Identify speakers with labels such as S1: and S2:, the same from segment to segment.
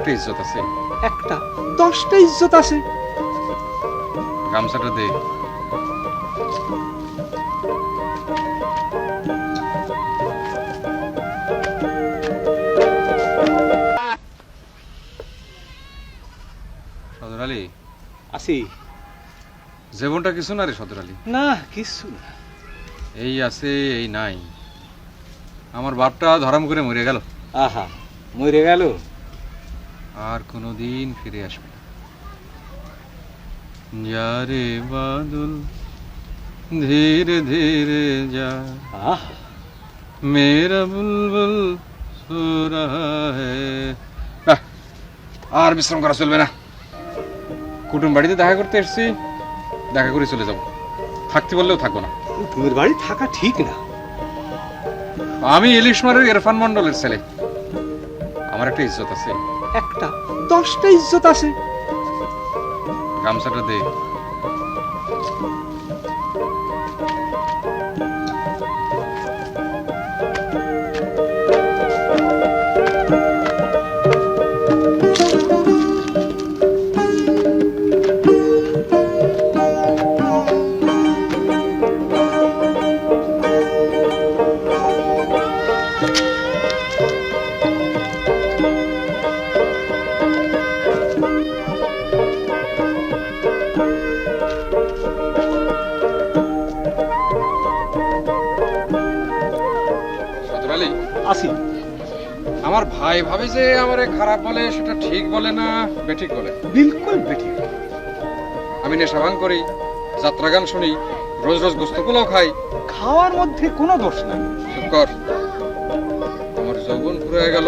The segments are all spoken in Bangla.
S1: একটা ইজ্জত আছে।
S2: একটা? দশটা ইজ্জত আছে।
S1: গামছাটা দে। সদর আলী
S2: আছি।
S1: জীবনটা কিছু না রে সদর আলী
S2: না কিছু না।
S1: এই আছে এই নাই। আমার বাপটা ধরাম করে মরে গেল।
S2: আহা মরে গেল?
S1: আর কোনোদিন ফিরে আসবে না। যারে বাদল ধীরে ধীরে যা মেরা বুলবুল আর বিশ্রাম করা চলবে না। কুটুম বাড়িতে দেখা করতে এসেছি দেখা করে চলে যাব। থাকতে বললেও থাকব না।
S2: তুমি বাড়ি থাকা ঠিক না।
S1: আমি ইলিশ মারের ইরফান মন্ডলের ছেলে। আমার একটা ইজ্জত আছে।
S2: একটা? দশটা ইজ্জত আছে।
S1: গামছাটা দে।
S2: আছি
S1: আমার ভাই ভাবি যে আমারে খারাপ বলে সেটা ঠিক বলে না বেঠিক বলে।
S2: বিলকুল বেঠিক।
S1: আমি নেশা ভাঙ করি যাত্রা গান শুনি রোজ রোজ খাই।
S2: খাওয়ার মধ্যে কোনো দোষ নাই।
S1: আমার যৌবন গেল।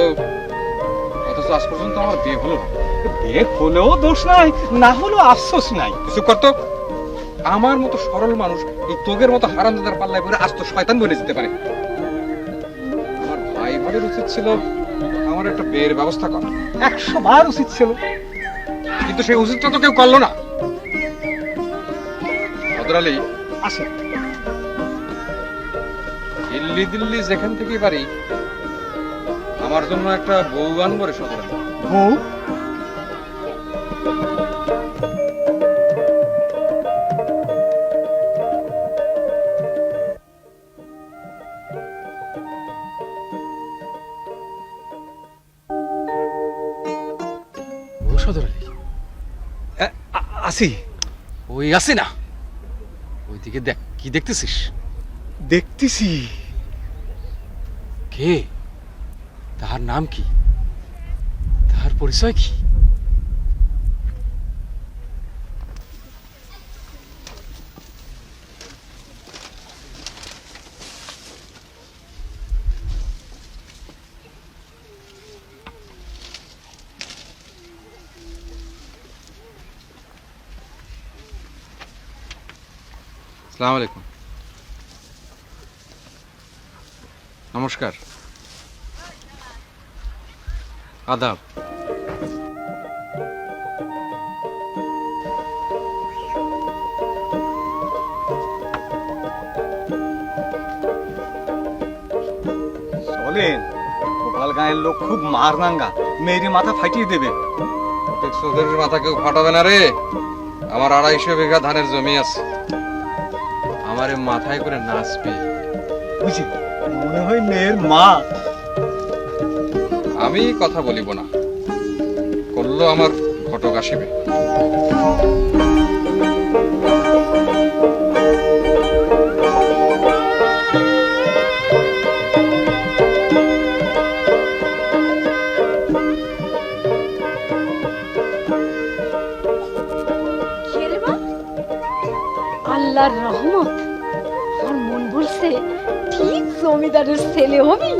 S1: অথচ আজ পর্যন্ত আমার বিয়ে হলো
S2: বিয়ে হলেও দোষ নাই না হলেও আফসোস নাই।
S1: চুপ আমার মতো সরল মানুষ এই তোগের মতো হারামদাদার পাল্লায় পরে আজ তো শয়তান বনে যেতে পারে। ভাবের উচিত ছিল, আমার একটা বিয়ের ব্যবস্থা করা।
S2: একশো বার উচিত ছিল।
S1: কিন্তু সেই উচিতটা তো কেউ করল না। সদর
S2: আসে
S1: দিল্লি দিল্লি, যেখান থেকে পারি, আমার জন্য একটা বউ আনব রে সদর
S2: বউ?
S1: সদর? আলী
S2: আসি।
S1: ওই আসি না। ওইদিকে দেখ কি দেখতেছিস?
S2: দেখতেছি।
S1: কে? তাহার নাম কি? তার পরিচয় কি? আসসালামু আলাইকুম। নমস্কার। আদাব।
S2: চলেন গোপাল গাঁয়ের লোক খুব মার নাঙ্গা। মেয়ের মাথা ফাটিয়ে দেবে।
S1: চোখের মাথা কেউ ফাটাবে না রে। আমার আড়াইশো বিঘা ধানের জমি আছে। আমারে মাথায় করে নাচবে।
S2: বুঝি মনে হয় মেয়ের মা।
S1: আমি কথা বলিব না। করল আমার ঘটক আসিবে।
S3: আল্লাহর রহমত? আমার মন বলছে ঠিক জমিদারের ছেলে হবি?